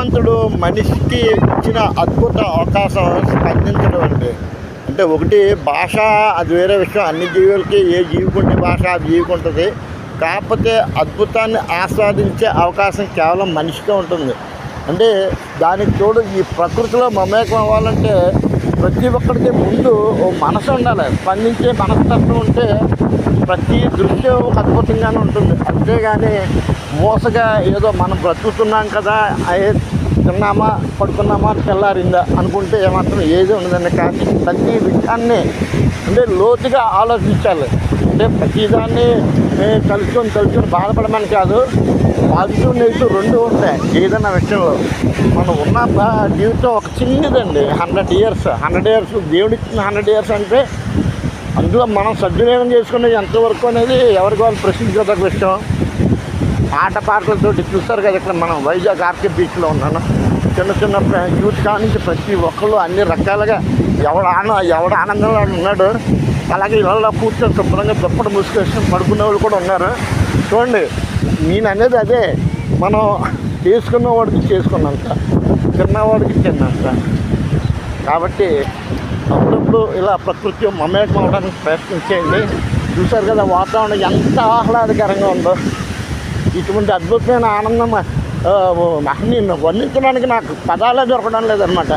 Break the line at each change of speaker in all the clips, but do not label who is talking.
భగవంతుడు మనిషికి ఇచ్చిన అద్భుత అవకాశం స్పందించడం అండి. అంటే ఒకటి భాష అది వేరే విషయం. అన్ని జీవులకి ఏ జీవికుంటే భాష ఆ జీవికి ఉంటుంది కాకపోతే అద్భుతాన్ని ఆస్వాదించే అవకాశం కేవలం మనిషికే ఉంటుంది. అంటే దానికి తోడు ఈ ప్రకృతిలో మమేకం అవ్వాలంటే ప్రతి ఒక్కరికి ముందు ఓ మనసు ఉండాలి. స్పందించే మనస్తత్వం ఉంటే ప్రతి దృశ్యం ఒక అద్భుతంగానే ఉంటుంది. అంతేగాని మోసగా ఏదో మనం బ్రతుకుతున్నాం కదా అయ్యే తిన్నామా పడుకున్నామా తెల్లారిందా అనుకుంటే ఏమాత్రం ఏది ఉండదండి కానీ ప్రతి విషయాన్ని అంటే లోతుగా ఆలోచించాలి. అంటే ప్రతిదాన్ని తలుచుకొని తలుచుకొని బాధపడమని కాదు. పాజిటివ్ నెగిటివ్ రెండు ఉంటాయి. ఏదైనా విషయంలో. మనం ఉన్న జీవితం ఒక చిన్నదండి. Hundred years. హండ్రెడ్ ఇయర్స్ దేవుడు ఇచ్చిన హండ్రెడ్ ఇయర్స్ అంటే అందులో మనం సద్వినియోగం చేసుకునేది ఎంతవరకు అనేది ఎవరికి వాళ్ళు ప్రశ్నించదగ్గ విషయం. ఆట పాటలతో చూస్తారు కదా ఇక్కడ మనం వైజాగ్ ఆర్కే బీచ్లో ఉన్నాను. చిన్న చిన్న యూత్ కానించి ప్రతి ఒక్కళ్ళు అన్ని రకాలుగా ఎవడ ఆన ఎవడ ఆనందంలో ఉన్నాడు. అలాగే ఇళ్ళలో కూర్చొని శుభ్రంగా దుప్పటి మూసుకొని పడుకునే వాళ్ళు కూడా ఉన్నారు. చూడండి నేను అనేది అదే. మనం చేసుకున్న వాడికి చేసుకున్నంత తిన్నవాడికి తిన్నంత. కాబట్టి అప్పుడప్పుడు ఇలా ప్రకృతి మమేకం అవడానికి ప్రయత్నించేయండి చూశారు కదా వాతావరణం ఎంత ఆహ్లాదకరంగా ఉందో. ఇటువంటి అద్భుతమైన ఆనందం నేను అన్ని వర్ణించడానికి నాకు పదాలే దొరకడం లేదనమాట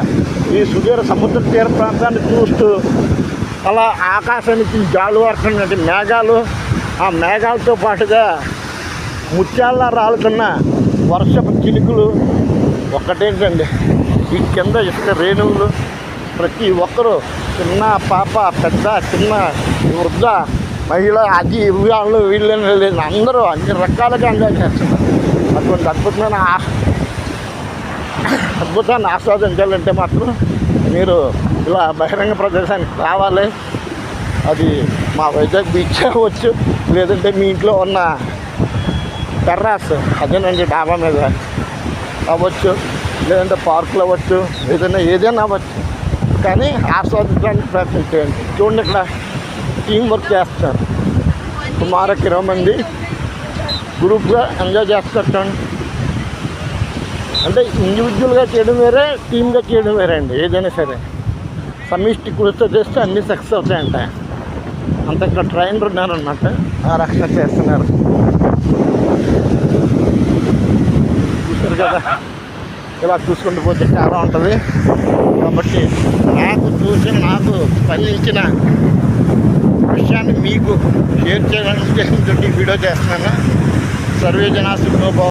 ఈ సుదీర సముద్ర తీర ప్రాంతాన్ని చూస్తూ అలా ఆకాశానికి జాలు వరుతున్నటువంటి మేఘాలు ఆ మేఘాలతో పాటుగా ముత్యాల రాలుతున్న వర్షపు చిలుకులు ఒక్కటేంటండి ఈ కింద ఇసుక రేణువులు ప్రతి ఒక్కరూ చిన్న పాప పెద్ద చిన్న వృద్ధ మహిళ అది వాళ్ళు వీళ్ళని లేదు అందరూ అన్ని రకాలుగా ఎంజాయ్ చేస్తున్నారు. అటువంటి అద్భుతమైన ఆహ్ అద్భుతాన్ని ఆస్వాదించాలంటే మాత్రం మీరు ఇలా బహిరంగ ప్రదేశానికి రావాలి. అది మా వైజాగ్ బీచ్ అవ్వచ్చు లేదంటే మీ ఇంట్లో ఉన్న టెర్రాస్ అదేనండి డాబా మీద అవ్వచ్చు లేదంటే పార్కులు అవ్వచ్చు ఏదైనా ఏదైనా అవ్వచ్చు. కానీ ఆస్వాదించడానికి ప్రయత్నం చేయండి. చూడండి ఇక్కడ టీం వర్క్ చేస్తారు సుమారు ఒక ఇరవై మంది గ్రూప్గా ఎంజాయ్ చేస్తారు చూడండి. అంటే ఇండివిజువల్గా చేయడం వేరే టీమ్గా చేయడం వేరే అండి ఏదైనా సరే. సమిష్టి కృషితో చేస్తే అన్నీ సక్సెస్ అవుతాయంట. అంత ఇక్కడ ట్రైనర్ ఉన్నారన్నమాట. ఆ రక్షణ చేస్తున్నారు. చూసారు కదా? ఇలా చూసుకుంటూ పోతే చాలా ఉంటుంది. కాబట్టి నాకు చూసి నాకు స్పందించిన విషయాన్ని మీకు షేర్ చేయడానికి ఉద్దేశంతో వీడియో చేస్తున్నాను. సర్వే జనా సుఖనోభవ